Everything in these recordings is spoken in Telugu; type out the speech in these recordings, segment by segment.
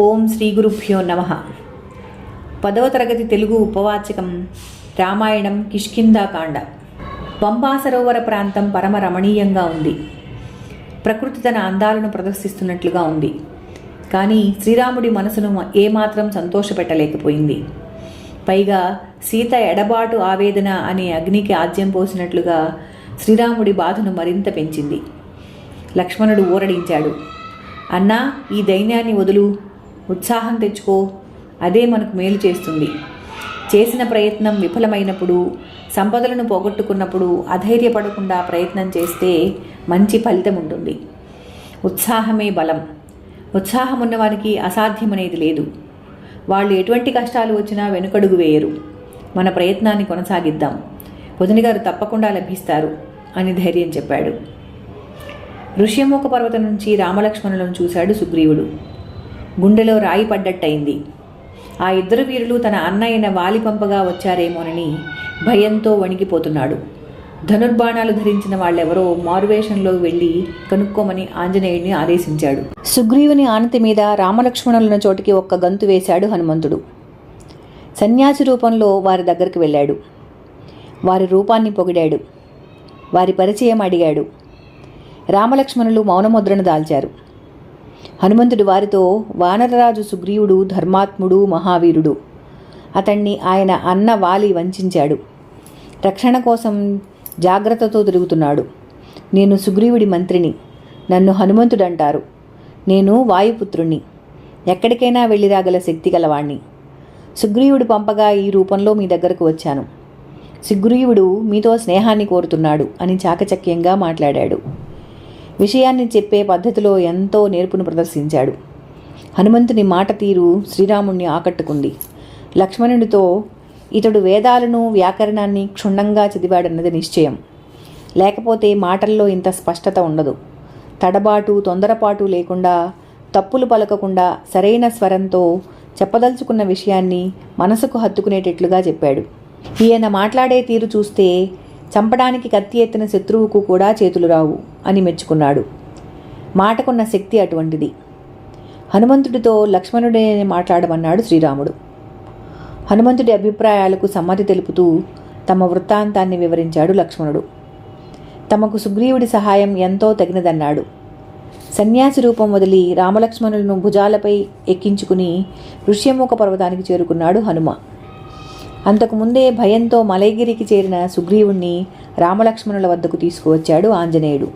ఓం శ్రీ గురుభ్యో నమ. పదవ తరగతి తెలుగు ఉపవాచకం రామాయణం కిష్కిందాకాండ పంపా సరోవర ప్రాంతం పరమ రమణీయంగా ఉంది. ప్రకృతి తన అందాలను ప్రదర్శిస్తున్నట్లుగా ఉంది. కానీ శ్రీరాముడి మనసును ఏమాత్రం సంతోషపెట్టలేకపోయింది. పైగా సీత ఎడబాటు ఆవేదన అనే అగ్నికి ఆజ్యం పోసినట్లుగా శ్రీరాముడి బాధను మరింత పెంచింది. లక్ష్మణుడు ఊరడించాడు. అన్నా ఈ దైన్యాన్ని వదులు. ఉత్సాహం తెచ్చుకో. అదే మనకు మేలు చేస్తుంది. చేసిన ప్రయత్నం విఫలమైనప్పుడు సంపదలను పోగొట్టుకున్నప్పుడు అధైర్యపడకుండా ప్రయత్నం చేస్తే మంచి ఫలితం ఉంటుంది. ఉత్సాహమే బలం. ఉత్సాహం ఉన్నవానికి అసాధ్యమనేది లేదు. వాళ్ళు ఎటువంటి కష్టాలు వచ్చినా వెనుకడుగు వేయరు. మన ప్రయత్నాన్ని కొనసాగిద్దాం. వదిన గారు తప్పకుండా లభిస్తారు అని ధైర్యం చెప్పాడు. ఋష్యముఖ పర్వతం నుంచి రామలక్ష్మణులను చూశాడు సుగ్రీవుడు. గుండెలో రాయి పడ్డట్టయింది. ఆ ఇద్దరు వీరులు తన అన్నయ్యన వాలిపంపగా వాలి పంపగా వచ్చారేమోనని భయంతో వణికిపోతున్నాడు. ధనుర్బాణాలు ధరించిన వాళ్ళెవరో మారువేషంలో వెళ్ళి కనుక్కోమని ఆంజనేయుడిని ఆదేశించాడు. సుగ్రీవుని ఆనతి మీద రామలక్ష్మణులను చోటికి ఒక్క గంతు వేశాడు హనుమంతుడు. సన్యాసి రూపంలో వారి దగ్గరికి వెళ్ళాడు. వారి రూపాన్ని పొగిడాడు. వారి పరిచయం అడిగాడు. రామలక్ష్మణులు మౌనముద్రను దాల్చారు. హనుమంతుడు వారితో వానరరాజు సుగ్రీవుడు ధర్మాత్ముడు మహావీరుడు. అతణ్ణి ఆయన అన్న వాలి వంచాడు. రక్షణ కోసం జాగ్రత్తతో తిరుగుతున్నాడు. నేను సుగ్రీవుడి మంత్రిని. నన్ను హనుమంతుడు అంటారు నేను వాయుపుత్రుణ్ణి. ఎక్కడికైనా వెళ్ళిరాగల శక్తి గలవాణ్ణి. సుగ్రీవుడు పంపగా ఈ రూపంలో మీ దగ్గరకు వచ్చాను. సుగ్రీవుడు మీతో స్నేహాన్ని కోరుతున్నాడు అని చాకచక్యంగా మాట్లాడాడు. విషయాన్ని చెప్పే పద్ధతిలో ఎంతో నేర్పును ప్రదర్శించాడు. హనుమంతుని మాట తీరు శ్రీరాముణ్ణి ఆకట్టుకుంది. లక్ష్మణుడితో ఇతడు వేదాలను వ్యాకరణాన్ని క్షుణ్ణంగా చదివాడన్నది నిశ్చయం. లేకపోతే మాటల్లో ఇంత స్పష్టత ఉండదు. తడబాటు తొందరపాటు లేకుండా తప్పులు పలకకుండా సరైన స్వరంతో చెప్పదలుచుకున్న విషయాన్ని మనసుకు హత్తుకునేటట్లుగా చెప్పాడు. ఈయన మాట్లాడే తీరు చూస్తే చంపడానికి కత్తి ఎత్తిన శత్రువుకు కూడా చేతులు రావు అని మెచ్చుకున్నాడు. మాటకున్న శక్తి అటువంటిది. హనుమంతుడితో లక్ష్మణుడే మాట్లాడమన్నాడు శ్రీరాముడు. హనుమంతుడి అభిప్రాయాలకు సమ్మతి తెలుపుతూ తమ వృత్తాంతాన్ని వివరించాడు లక్ష్మణుడు. తమకు సుగ్రీవుడి సహాయం ఎంతో తగినదన్నాడు. సన్యాసి రూపం వదిలి రామలక్ష్మణులను భుజాలపై ఎక్కించుకుని ఋష్యముఖ పర్వతానికి చేరుకున్నాడు హనుమ. అంతకుముందే భయంతో మలయగిరికి చేరిన సుగ్రీవుణ్ణి రామలక్ష్మణుల వద్దకు తీసుకువచ్చాడు ఆంజనేయుడు.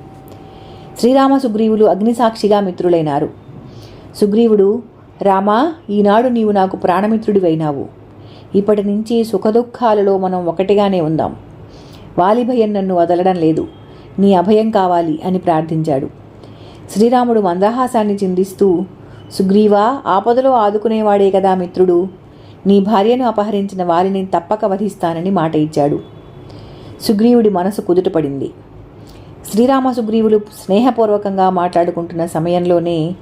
శ్రీరామ సుగ్రీవులు అగ్నిసాక్షిగా మిత్రులైనారు. సుగ్రీవుడు రామా ఈనాడు నీవు నాకు ప్రాణమిత్రుడివైనావు. ఇప్పటి నుంచి సుఖదుఖాలలో మనం ఒకటిగానే ఉందాం. వాలిభయం నన్ను వదలడం లేదు. నీ అభయం కావాలి అని ప్రార్థించాడు. శ్రీరాముడు మందహాసాన్ని చిందిస్తూ సుగ్రీవా ఆపదలో ఆదుకునేవాడే కదా మిత్రుడు. నీ భార్యను అపహరించిన వారిని తప్పక వధిస్తానని మాట ఇచ్చాడు. సుగ్రీవుడి మనసు కుదుటపడింది. శ్రీరామ సుగ్రీవులు స్నేహపూర్వకంగా మాట్లాడుకుంటున్న సమయంలోనే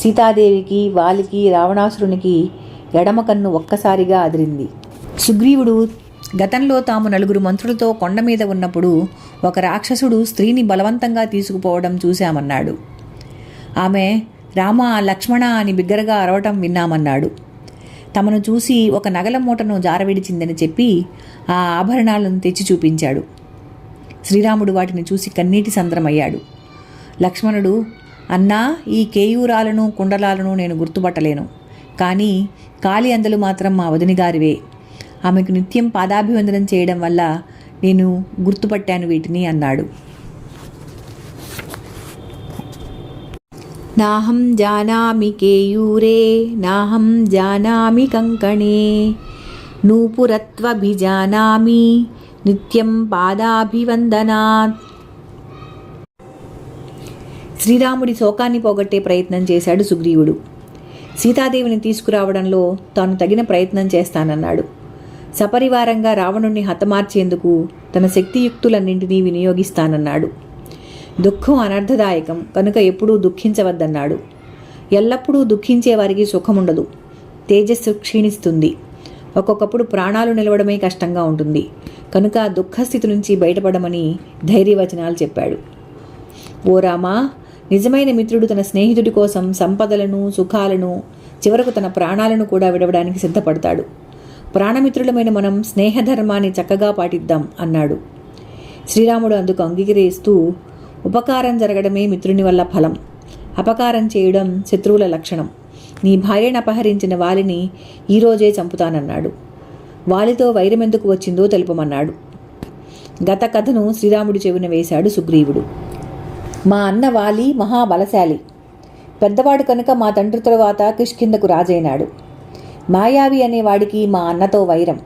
సీతాదేవికి వాలికి రావణాసురునికి ఎడమ కన్ను ఒక్కసారిగా అదిరింది. సుగ్రీవుడు గతంలో తాము నలుగురు మంత్రులతో కొండ మీద ఉన్నప్పుడు ఒక రాక్షసుడు స్త్రీని బలవంతంగా తీసుకుపోవడం చూశామన్నాడు. ఆమె రామ లక్ష్మణ అని బిగ్గరగా అరవటం విన్నామన్నాడు. తమను చూసి ఒక నగల మూటను జారవిడిచిందని చెప్పి ఆ ఆభరణాలను తెచ్చి చూపించాడు. శ్రీరాముడు వాటిని చూసి కన్నీటి సంద్రమయ్యాడు. లక్ష్మణుడు అన్నా ఈ కేయూరాలను కుండలాలను నేను గుర్తుపట్టలేను. కానీ కాలి అందలు మాత్రం మా వదిని గారివే. ఆమెకు నిత్యం పాదాభివందనం చేయడం వల్ల నేను గుర్తుపట్టాను వీటిని అన్నాడు. నాహం జానామి కేయూరే నాహం జానామి కంకణే. నూపురత్వభిజానామి నిత్యం పాదాభివందనాత్. శ్రీరాముడి శోకాన్ని పోగొట్టే ప్రయత్నం చేశాడు సుగ్రీవుడు. సీతాదేవిని తీసుకురావడంలో తాను తగిన ప్రయత్నం చేస్తానన్నాడు. సపరివారంగా రావణుణ్ణి హతమార్చేందుకు తన శక్తియుక్తులన్నింటినీ వినియోగిస్తానన్నాడు. దుఃఖం అనర్థదాయకం కనుక ఎప్పుడూ దుఃఖించవద్దన్నాడు. ఎల్లప్పుడూ దుఃఖించే వారికి సుఖముండదు. తేజస్సు క్షీణిస్తుంది. ఒక్కొక్కప్పుడు ప్రాణాలు నిలవడమే కష్టంగా ఉంటుంది. కనుక దుఃఖస్థితి నుంచి బయటపడమని ధైర్యవచనాలు చెప్పాడు. ఓ రామా నిజమైన మిత్రుడు తన స్నేహితుడి కోసం సంపదలను సుఖాలను చివరకు తన ప్రాణాలను కూడా విడవడానికి సిద్ధపడతాడు. ప్రాణమిత్రులమైన మనం స్నేహధర్మాన్ని చక్కగా పాటిద్దాం అన్నాడు. శ్రీరాముడు అందుకు అంగీకరిస్తూ ఉపకారం జరగడమే మిత్రుని వల్ల ఫలం. అపకారం చేయడం శత్రువుల లక్షణం. నీ భార్యను అపహరించిన వాలిని ఈరోజే చంపుతానన్నాడు. వాలితో వైరమెందుకు వచ్చిందో తెలుపమన్నాడు. గత కథను శ్రీరాముడి చెవిన వేశాడు సుగ్రీవుడు. మా అన్న వాలి మహాబలశాలి. పెద్దవాడు కనుక మా తండ్రి తరువాత కిష్కిందకు రాజైనాడు. మాయావి అనేవాడికి మా అన్నతో వైరం.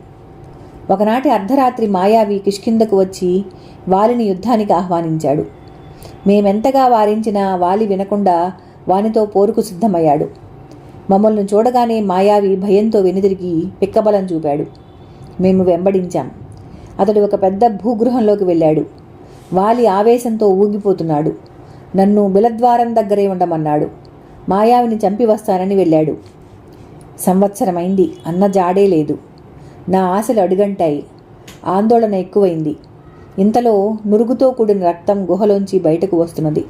ఒకనాటి అర్ధరాత్రి మాయావి కిష్కిందకు వచ్చి వాలిని యుద్ధానికి ఆహ్వానించాడు. మేమెంతగా వారించినా వాలి వినకుండా వానితో పోరుకు సిద్ధమయ్యాడు. మమ్మల్ని చూడగానే మాయావి భయంతో వెనుదిరిగి పిక్కబలం చూపాడు. మేము వెంబడించాం. అతడు ఒక పెద్ద భూగృహంలోకి వెళ్ళాడు. వాలి ఆవేశంతో ఊగిపోతున్నాడు. నన్ను బిలద్వారం దగ్గరే ఉండమన్నాడు. మాయావిని చంపి వస్తానని వెళ్ళాడు. సంవత్సరమైంది. అన్న జాడే లేదు. నా ఆశలు అడుగంటాయి. ఆందోళన ఎక్కువైంది. ఇంతలో నురుగుతో కూడిన రక్తం గుహలోంచి బయటకు వస్తున్నది.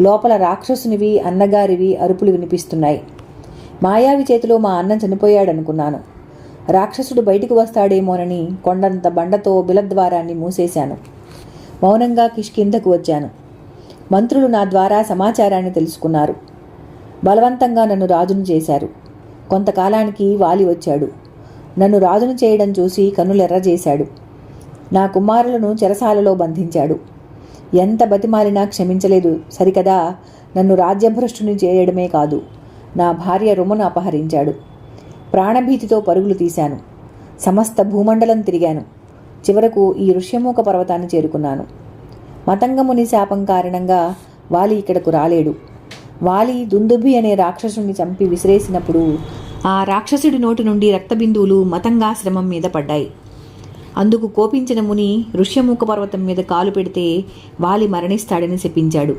లోపల రాక్షసునివి అన్నగారివి అరుపులు వినిపిస్తున్నాయి. మాయావి చేతిలో మా అన్నం చనిపోయాడనుకున్నాను. రాక్షసుడు బయటికి వస్తాడేమోనని కొండంత బండతో బిలద్వారాన్ని మూసేశాను. మౌనంగా కిష్కిందకు వచ్చాను. మంత్రులు నా ద్వారా సమాచారాన్ని తెలుసుకున్నారు. బలవంతంగా నన్ను రాజును చేశారు. కొంతకాలానికి వాలి వచ్చాడు. నన్ను రాజును చేయడం చూసి కన్నులెర్ర చేశాడు నా కుమారులను చెరసాలలో బంధించాడు. ఎంత బతిమాలినా క్షమించలేదు. సరికదా నన్ను రాజ్యభ్రష్టుని చేయడమే కాదు నా భార్య రుమను అపహరించాడు. ప్రాణభీతితో పరుగులు తీశాను. సమస్త భూమండలం తిరిగాను. చివరకు ఈ ఋష్యమూక పర్వతాన్ని చేరుకున్నాను. మతంగముని శాపం కారణంగా వాలి ఇక్కడకు రాలేడు. వాలి దుందుభి అనే రాక్షసుని చంపి విసిరేసినప్పుడు ఆ రాక్షసుడి నోటి నుండి రక్తబిందువులు మతంగాశ్రమం మీద పడ్డాయి. అందుకు కోపించిన ముని ఋష్యముఖ పర్వతం మీద కాలు పెడితే వాలి మరణిస్తాడని శపించాడు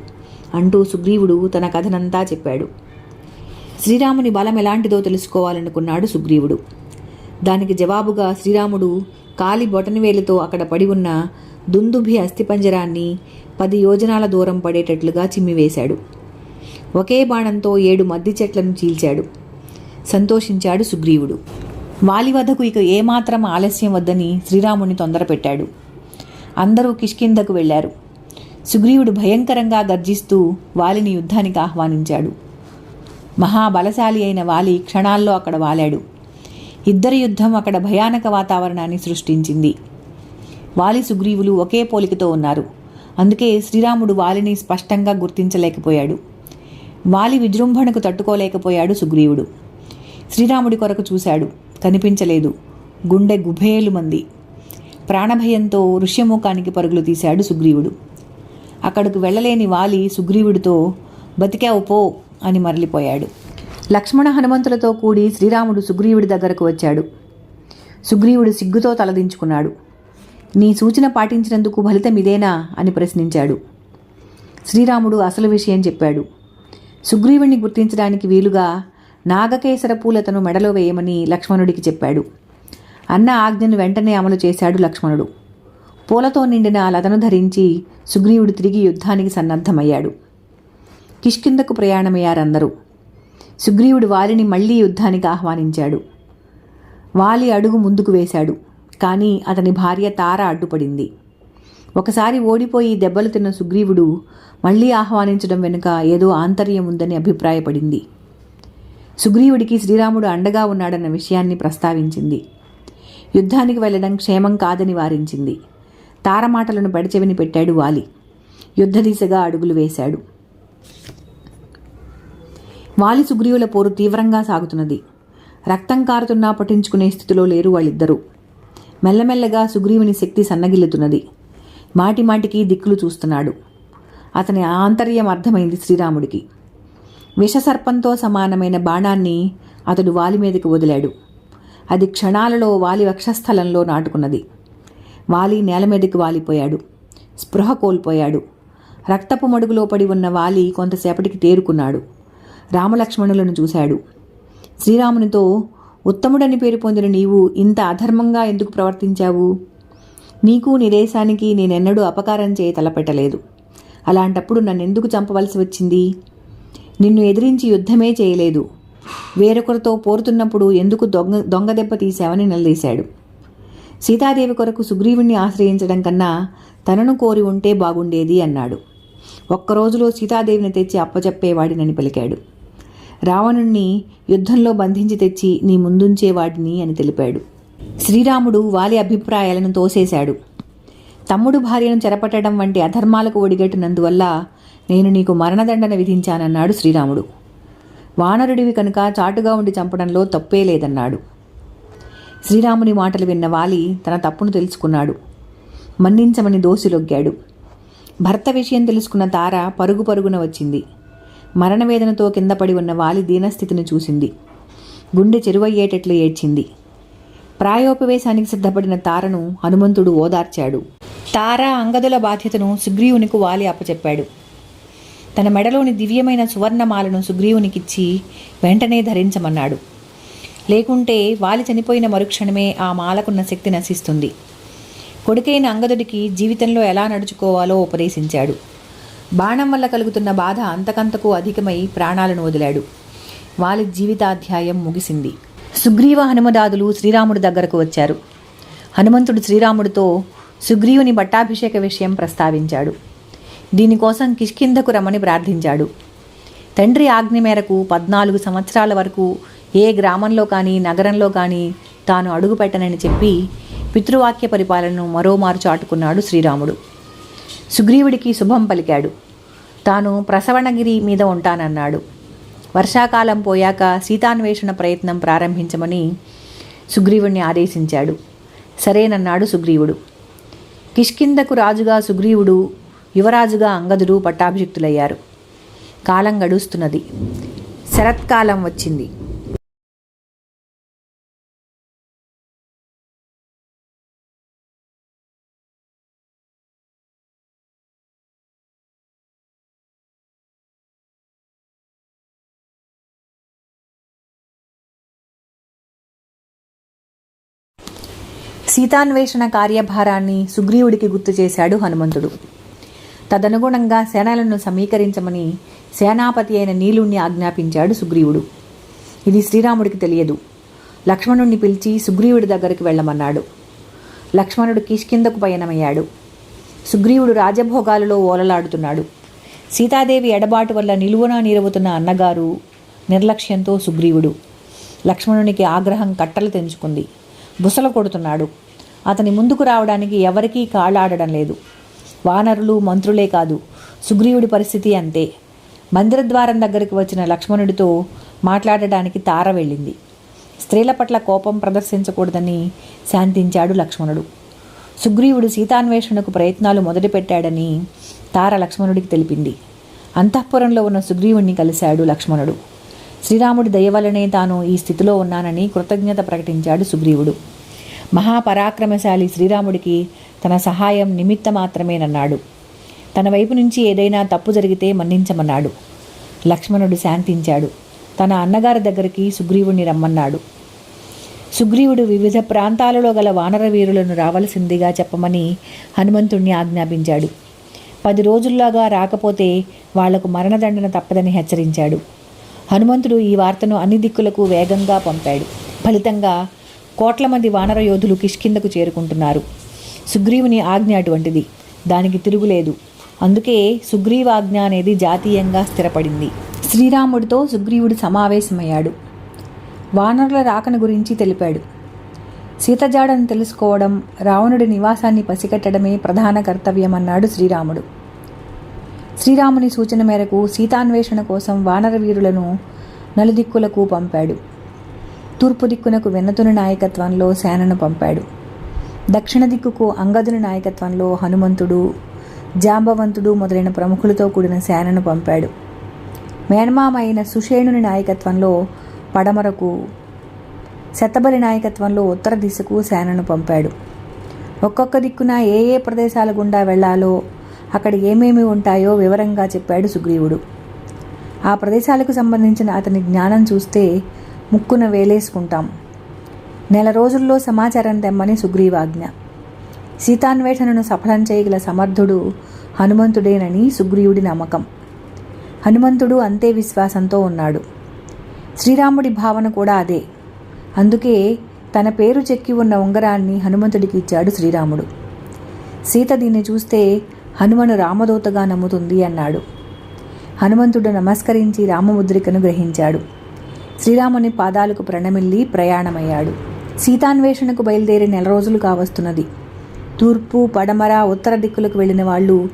అంటూ సుగ్రీవుడు తన కథనంతా చెప్పాడు. శ్రీరాముని బలం ఎలాంటిదో తెలుసుకోవాలనుకున్నాడు సుగ్రీవుడు. దానికి జవాబుగా శ్రీరాముడు కాలి బొటనవేలుతో అక్కడ పడి ఉన్న దుందుభి అస్థిపంజరాన్ని పది యోజనాల దూరం పడేటట్లుగా చిమ్మివేశాడు. ఒకే బాణంతో ఏడు మద్ది చెట్లను చీల్చాడు. సంతోషించాడు సుగ్రీవుడు. వాలివధకు ఇక ఏమాత్రం ఆలస్యం వద్దని శ్రీరాముని తొందరపెట్టాడు అందరూ కిష్కిందకు వెళ్ళారు. సుగ్రీవుడు భయంకరంగా గర్జిస్తూ వాలిని యుద్ధానికి ఆహ్వానించాడు. మహాబలశాలి అయిన వాలి క్షణాల్లో అక్కడ వాలాడు. ఇద్దరి యుద్ధం అక్కడ భయానక వాతావరణాన్ని సృష్టించింది. వాలి సుగ్రీవులు ఒకే పోలికతో ఉన్నారు. అందుకే శ్రీరాముడు వాలిని స్పష్టంగా గుర్తించలేకపోయాడు. వాలి విజృంభణకు తట్టుకోలేకపోయాడు సుగ్రీవుడు. శ్రీరాముడి కొరకు చూశాడు. కనిపించలేదు. గుండె గుభేలు మంది. ప్రాణభయంతో ఋష్యముఖానికి పరుగులు తీశాడు సుగ్రీవుడు. అక్కడకు వెళ్ళలేని వాలి సుగ్రీవుడితో బతికావు పో అని మరలిపోయాడు. లక్ష్మణ హనుమంతులతో కూడి శ్రీరాముడు సుగ్రీవుడి దగ్గరకు వచ్చాడు. సుగ్రీవుడు సిగ్గుతో తలదించుకున్నాడు. నీ సూచన పాటించినందుకు ఫలితం ఇదేనా? అని ప్రశ్నించాడు. శ్రీరాముడు అసలు విషయం చెప్పాడు. సుగ్రీవుణ్ణి గుర్తించడానికి వీలుగా నాగకేసర పూలతను మెడలో వేయమని లక్ష్మణుడికి చెప్పాడు. అన్న ఆజ్ఞను వెంటనే అమలు చేశాడు లక్ష్మణుడు. పూలతో నిండిన ఆ లతను ధరించి సుగ్రీవుడు తిరిగి యుద్ధానికి సన్నద్ధమయ్యాడు. కిష్కిందకు ప్రయాణమయ్యారందరూ. సుగ్రీవుడు వాలిని మళ్ళీ యుద్ధానికి ఆహ్వానించాడు. వాలి అడుగు ముందుకు వేశాడు కానీ అతని భార్య తార అడ్డుపడింది. ఒకసారి ఓడిపోయి దెబ్బలు తిన్న సుగ్రీవుడు మళ్ళీ ఆహ్వానించడం వెనుక ఏదో ఆంతర్యం ఉందని అభిప్రాయపడింది. సుగ్రీవుడికి శ్రీరాముడు అండగా ఉన్నాడన్న విషయాన్ని ప్రస్తావించింది. యుద్ధానికి వెళ్ళడం క్షేమం కాదని వారించింది. తారమాటలను పడిచెవిని పెట్టాడు వాలి. యుద్ధ దిశగా అడుగులు వేశాడు. వాలి సుగ్రీవుల పోరు తీవ్రంగా సాగుతున్నది. రక్తం కారుతున్నా పట్టించుకునే స్థితిలో లేరు వాళ్ళిద్దరూ. మెల్లమెల్లగా సుగ్రీవుని శక్తి సన్నగిల్లుతున్నది. మాటిమాటికి దిక్కులు చూస్తున్నాడు. అతని ఆంతర్యం అర్థమైంది శ్రీరాముడికి. విషసర్పంతో సమానమైన బాణాన్ని అతడు వాలి మీదకి వదిలాడు. అది క్షణాలలో వాలి వక్షస్థలంలో నాటుకున్నది. వాలి నేల మీదకి వాలిపోయాడు. స్పృహ కోల్పోయాడు. రక్తపు మడుగులో పడి ఉన్న వాలి కొంతసేపటికి తేరుకున్నాడు. రామలక్ష్మణులను చూశాడు. శ్రీరామునితో ఉత్తముడని పేరు పొందిన నీవు ఇంత అధర్మంగా ఎందుకు ప్రవర్తించావు? నీకు నీ దేశానికి నేనెన్నడూ అపకారం చేయ తలపెట్టలేదు. అలాంటప్పుడు నన్నెందుకు చంపవలసి వచ్చింది? నిన్ను ఎదిరించి యుద్ధమే చేయలేదు. వేరొకరితో పోరుతున్నప్పుడు ఎందుకు దొంగ దొంగ దెబ్బ తీశావని నిలదీశాడు. సీతాదేవి కొరకు సుగ్రీవుణ్ణి ఆశ్రయించడం కన్నా తనను కోరి ఉంటే బాగుండేది అన్నాడు. ఒక్కరోజులో సీతాదేవిని తెచ్చి అప్పచెప్పేవాడినని పలికాడు. రావణుణ్ణి యుద్ధంలో బంధించి తెచ్చి నీ ముందుంచేవాడిని అని తెలిపాడు. శ్రీరాముడు వాలి అభిప్రాయాలను తోసేశాడు. తమ్ముడు భార్యను చెరపట్టడం వంటి అధర్మాలకు ఒడిగట్టినందువల్ల నేను నీకు మరణదండన విధించానన్నాడు శ్రీరాముడు. వానరుడివి కనుక చాటుగా ఉండి చంపడంలో తప్పే లేదన్నాడు. శ్రీరాముని మాటలు విన్న వాలి తన తప్పును తెలుసుకున్నాడు. మన్నించమని దోసిలొగ్గాడు. భర్త విషయం తెలుసుకున్న తార పరుగు పరుగున వచ్చింది. మరణవేదనతో కింద పడి ఉన్న వాలి దీనస్థితిని చూసింది. గుండె చెరువయ్యేటట్లు ఏడ్చింది. ప్రాయోపవేశానికి సిద్ధపడిన తారను హనుమంతుడు ఓదార్చాడు. తార అంగదుల బాధ్యతను సుగ్రీవునికి వాలి అప్పచెప్పాడు. తన మెడలోని దివ్యమైన సువర్ణమాలను సుగ్రీవునికిచ్చి వెంటనే ధరించమన్నాడు. లేకుంటే వాలి చనిపోయిన మరుక్షణమే ఆ మాలకున్న శక్తి నశిస్తుంది. కొడుకైన అంగదుడికి జీవితంలో ఎలా నడుచుకోవాలో ఉపదేశించాడు. బాణం వల్ల కలుగుతున్న బాధ అంతకంతకు అధికమై ప్రాణాలను వదిలాడు. వాలి జీవితాధ్యాయం ముగిసింది. సుగ్రీవ హనుమదాదులు శ్రీరాముడి దగ్గరకు వచ్చారు. హనుమంతుడు శ్రీరాముడితో సుగ్రీవుని పట్టాభిషేక విషయం ప్రస్తావించాడు. దీనికోసం కిష్కింధకు రమ్మని ప్రార్థించాడు. తండ్రి ఆజ్ఞ మేరకు పద్నాలుగు సంవత్సరాల వరకు ఏ గ్రామంలో కానీ నగరంలో కానీ తాను అడుగుపెట్టనని చెప్పి పితృవాక్య పరిపాలనను మరోమారు చాటుకున్నాడు శ్రీరాముడు. సుగ్రీవుడికి శుభం పలికాడు. తాను ప్రసవణగిరి మీద ఉంటానన్నాడు. వర్షాకాలం పోయాక సీతాన్వేషణ ప్రయత్నం ప్రారంభించమని సుగ్రీవుణ్ణి ఆదేశించాడు. సరేనన్నాడు సుగ్రీవుడు. కిష్కిందకు రాజుగా సుగ్రీవుడు యువరాజుగా అంగదుడు పట్టాభిషిక్తులయ్యారు. కాలం గడుస్తున్నది. శరత్కాలం వచ్చింది. సీతాన్వేషణ కార్యభారాన్ని సుగ్రీవుడికి గుర్తు చేశాడు హనుమంతుడు. తదనుగుణంగా సేనలను సమీకరించమని సేనాపతి అయిన నీలుణ్ణి ఆజ్ఞాపించాడు సుగ్రీవుడు. ఇది శ్రీరాముడికి తెలియదు. లక్ష్మణుణ్ణి పిలిచి సుగ్రీవుడి దగ్గరికి వెళ్ళమన్నాడు. లక్ష్మణుడు కిష్కిందకు పయనమయ్యాడు. సుగ్రీవుడు రాజభోగాలలో ఓలలాడుతున్నాడు. సీతాదేవి ఎడబాటు వల్ల నిలువునా నీరవుతున్న అన్నగారు నిర్లక్ష్యంతో సుగ్రీవుడు లక్ష్మణునికి ఆగ్రహం కట్టలు తెంచుకుంది. బుసలు కొడుతున్నాడు. అతని ముందుకు రావడానికి ఎవరికీ కాళ్ళాడడం లేదు. వానరులు మంత్రులే కాదు సుగ్రీవుడి పరిస్థితి అంతే. మందిరద్వారం దగ్గరికి వచ్చిన లక్ష్మణుడితో మాట్లాడడానికి తార వెళ్ళింది. స్త్రీల పట్ల కోపం ప్రదర్శించకూడదని శాంతించాడు లక్ష్మణుడు. సుగ్రీవుడు సీతాన్వేషణకు ప్రయత్నాలు మొదలుపెట్టాడని తార లక్ష్మణుడికి తెలిపింది. అంతఃపురంలో ఉన్న సుగ్రీవుణ్ణి కలిశాడు లక్ష్మణుడు. శ్రీరాముడి దయవలనే తాను ఈ స్థితిలో ఉన్నానని కృతజ్ఞత ప్రకటించాడు సుగ్రీవుడు. మహాపరాక్రమశాలి శ్రీరాముడికి తన సహాయం నిమిత్త మాత్రమేనన్నాడు తన వైపు నుంచి ఏదైనా తప్పు జరిగితే మన్నించమన్నాడు. లక్ష్మణుడు శాంతించాడు. తన అన్నగారి దగ్గరికి సుగ్రీవుణ్ణి రమ్మన్నాడు. సుగ్రీవుడు వివిధ ప్రాంతాలలో గల వానర వీరులను రావలసిందిగా చెప్పమని హనుమంతుణ్ణి ఆజ్ఞాపించాడు. పది రోజుల్లోగా రాకపోతే వాళ్ళకు మరణదండన తప్పదని హెచ్చరించాడు. హనుమంతుడు ఈ వార్తను అన్ని దిక్కులకు వేగంగా పంపాడు. ఫలితంగా కోట్ల మంది వానర యోధులు కిష్కిందకు చేరుకుంటున్నారు. సుగ్రీవుని ఆజ్ఞ అటువంటిది. దానికి తిరుగులేదు అందుకే సుగ్రీవాజ్ఞ అనేది జాతీయంగా స్థిరపడింది. శ్రీరాముడితో సుగ్రీవుడు సమావేశమయ్యాడు. వానరుల రాకను గురించి తెలిపాడు. సీతజాడను తెలుసుకోవడం రావణుడి నివాసాన్ని పసిగట్టడమే ప్రధాన కర్తవ్యమన్నాడు శ్రీరాముడు. శ్రీరాముని సూచన మేరకు సీతాన్వేషణ కోసం వానర వీరులను నలుదిక్కులకు పంపాడు. తూర్పు దిక్కునకు వెన్నతుని నాయకత్వంలో సేనను పంపాడు. దక్షిణ దిక్కుకు అంగదుని నాయకత్వంలో హనుమంతుడు జాంబవంతుడు మొదలైన ప్రముఖులతో కూడిన సేనను పంపాడు. మేనమామ అయిన సుషేణుని నాయకత్వంలో పడమరకు శతబలి నాయకత్వంలో ఉత్తర దిశకు సేనను పంపాడు. ఒక్కొక్క దిక్కున ఏ ఏ ప్రదేశాల గుండా వెళ్ళాలో అక్కడ ఏమేమి ఉంటాయో వివరంగా చెప్పాడు సుగ్రీవుడు. ఆ ప్రదేశాలకు సంబంధించిన అతని జ్ఞానం చూస్తే ముక్కున వేలేసుకుంటాం. నెల రోజుల్లో సమాచారం తెమ్మని సుగ్రీవాజ్ఞ. సీతాన్వేషణను సఫలం చేయగల సమర్థుడు హనుమంతుడేనని సుగ్రీవుడి నమ్మకం. హనుమంతుడు అంతే విశ్వాసంతో ఉన్నాడు. శ్రీరాముడి భావన కూడా అదే. అందుకే తన పేరు చెక్కి ఉన్న ఉంగరాన్ని హనుమంతుడికి ఇచ్చాడు శ్రీరాముడు. సీత దీన్ని చూస్తే హనుమను రామదూతగా నమ్ముతుంది అన్నాడు. హనుమంతుడు నమస్కరించి రామముద్రికను గ్రహించాడు. శ్రీరాముని పాదాలకు ప్రణమిల్లి ప్రయాణమయ్యాడు. సీతాన్వేషణకు బయలుదేరి నెల రోజులు కావస్తున్నది. తూర్పు పడమర ఉత్తర దిక్కులకు వెళ్ళిన వాళ్ళు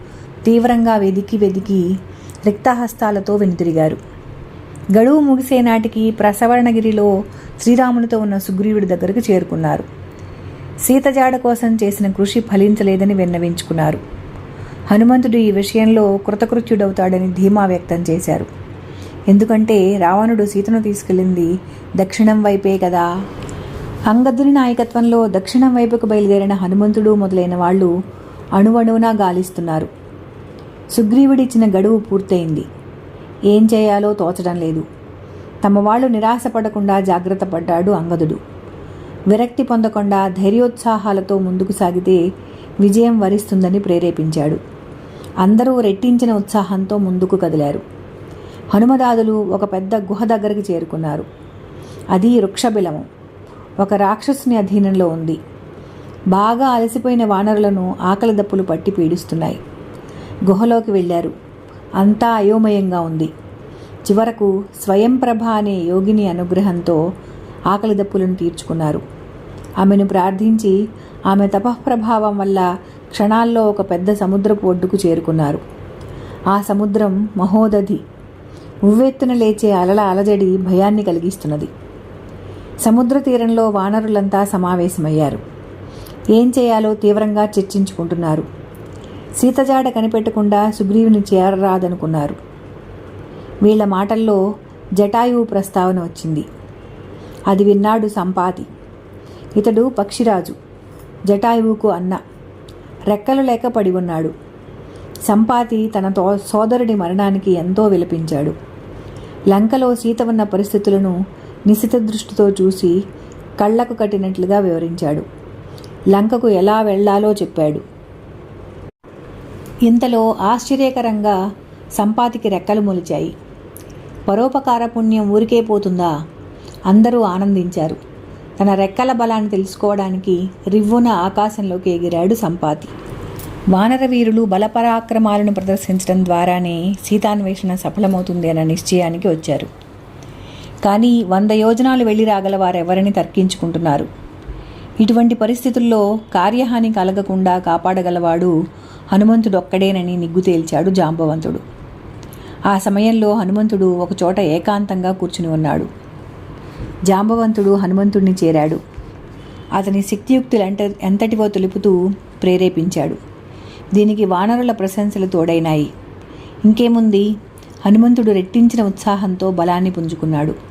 తీవ్రంగా వెదికి వెదికి రిక్తహస్తాలతో వెనుతిరిగారు గడువు ముగిసే నాటికి ప్రసవర్ణగిరిలో శ్రీరామునితో ఉన్న సుగ్రీవుడి దగ్గరకు చేరుకున్నారు. సీతజాడ కోసం చేసిన కృషి ఫలించలేదని విన్నవించుకున్నారు. హనుమంతుడు ఈ విషయంలో కృతకృత్యుడవుతాడని ధీమా వ్యక్తం చేశారు. ఎందుకంటే రావణుడు సీతను తీసుకెళ్ళింది దక్షిణం వైపే కదా. అంగదుని నాయకత్వంలో దక్షిణం వైపుకు బయలుదేరిన హనుమంతుడు మొదలైన వాళ్ళు అణువణువునా గాలిస్తున్నారు. సుగ్రీవుడిచ్చిన గడువు పూర్తయింది. ఏం చేయాలో తోచడం లేదు. తమ వాళ్ళు నిరాశపడకుండా జాగ్రత్త పడ్డాడు అంగదుడు. విరక్తి పొందకుండా ధైర్యోత్సాహాలతో ముందుకు సాగితే విజయం వరిస్తుందని ప్రేరేపించాడు. అందరూ రెట్టించిన ఉత్సాహంతో ముందుకు కదిలారు. హనుమదాదులు ఒక పెద్ద గుహ దగ్గరికి చేరుకున్నారు. అది వృక్షబిలము. ఒక రాక్షసుని అధీనంలో ఉంది. బాగా అలసిపోయిన వానరులను ఆకలి దప్పులు పట్టి పీడిస్తున్నాయి. గుహలోకి వెళ్ళారు. అంతా అయోమయంగా ఉంది. చివరకు స్వయంప్రభ అనే యోగిని అనుగ్రహంతో ఆకలి దప్పులను తీర్చుకున్నారు. ఆమెను ప్రార్థించి ఆమె తపఃప్రభావం వల్ల క్షణాల్లో ఒక పెద్ద సముద్రపు ఒడ్డుకు చేరుకున్నారు. ఆ సముద్రం మహోదధి. ఉవ్వెత్తున లేచే అలల అలజడి భయాన్ని కలిగిస్తున్నది. సముద్ర తీరంలో వానరులంతా సమావేశమయ్యారు. ఏం చేయాలో తీవ్రంగా చర్చించుకుంటున్నారు. సీతజాడ కనిపెట్టకుండా సుగ్రీవుని చేరరాదనుకున్నారు. వీళ్ళ మాటల్లో జటాయువు ప్రస్తావన వచ్చింది. అది విన్నాడు సంపాతి. ఇతడు పక్షిరాజు. జటాయువుకు అన్న. రెక్కలు లేక పడి ఉన్నాడు. సంపాతి తన తో సోదరుడి మరణానికి ఎంతో విలపించాడు. లంకలో సీత ఉన్న పరిస్థితులను నిశిత దృష్టితో చూసి కళ్ళకు కట్టినట్లుగా వివరించాడు. లంకకు ఎలా వెళ్ళాలో చెప్పాడు. ఇంతలో ఆశ్చర్యకరంగా సంపాతికి రెక్కలు మొలిచాయి. పరోపకార పుణ్యం ఊరికే పోతుందా? అందరూ ఆనందించారు. తన రెక్కల బలాన్ని తెలుసుకోవడానికి రివ్వున ఆకాశంలోకి ఎగిరాడు సంపాతి. వానరవీరులు బలపరాక్రమాలను ప్రదర్శించడం ద్వారానే సీతాన్వేషణ సఫలమవుతుంది అన్న నిశ్చయానికి వచ్చారు. కానీ వంద యోజనాలు వెళ్ళి రాగల వారెవరని తర్కించుకుంటున్నారు? ఇటువంటి పరిస్థితుల్లో కార్యహాని కలగకుండా కాపాడగలవాడు హనుమంతుడు ఒక్కడేనని నిగ్గు తేల్చాడు జాంబవంతుడు. ఆ సమయంలో హనుమంతుడు ఒకచోట ఏకాంతంగా కూర్చుని ఉన్నాడు. జాంబవంతుడు హనుమంతుడిని చేరాడు. అతని శక్తియుక్తులు ఎంత ఎంతటివో తెలుపుతూ ప్రేరేపించాడు. దీనికి వానరుల ప్రశంసలు తోడైనాయి. ఇంకేముంది? హనుమంతుడు రెట్టించిన ఉత్సాహంతో బలాన్ని పుంజుకున్నాడు.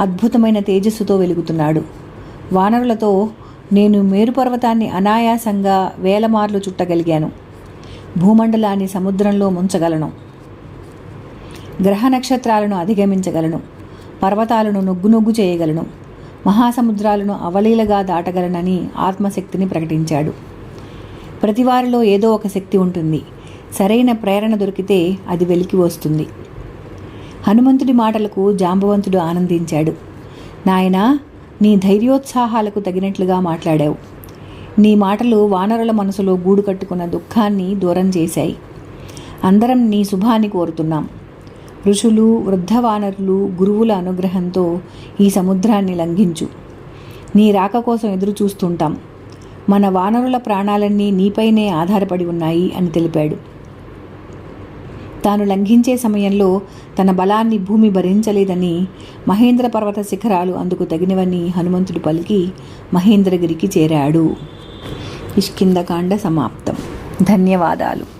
అద్భుతమైన తేజస్సుతో వెలుగుతున్నాడు. వానరులతో నేను మేరుపర్వతాన్ని అనాయాసంగా వేలమార్లు చుట్టగలిగాను. భూమండలాన్ని సముద్రంలో ముంచగలను. గ్రహ నక్షత్రాలను అధిగమించగలను. పర్వతాలను నొగ్గు నొగ్గు చేయగలను. మహాసముద్రాలను అవలీలగా దాటగలనని ఆత్మశక్తిని ప్రకటించాడు. ప్రతివారిలో ఏదో ఒక శక్తి ఉంటుంది. సరైన ప్రేరణ దొరికితే అది వెలికి వస్తుంది. హనుమంతుడి మాటలకు జాంబవంతుడు ఆనందించాడు. నాయనా నీ ధైర్యోత్సాహాలకు తగినట్లుగా మాట్లాడావు. నీ మాటలు వానరుల మనసులో గూడు కట్టుకున్న దుఃఖాన్ని దూరం చేశాయి. అందరం నీ శుభాన్ని కోరుతున్నాం. ఋషులు వృద్ధ వానరులు గురువుల అనుగ్రహంతో ఈ సముద్రాన్ని లంఘించు. నీ రాక కోసం ఎదురు చూస్తుంటాం మన వానరుల ప్రాణాలన్నీ నీపైనే ఆధారపడి ఉన్నాయి అని తెలిపాడు. తాను లంఘించే సమయంలో తన బలాన్ని భూమి భరించలేదని మహేంద్ర పర్వత శిఖరాలు అందుకు తగినవని హనుమంతుడు పలికి మహేంద్రగిరికి చేరాడు. ఇష్కిందకాండ సమాప్తం. ధన్యవాదాలు.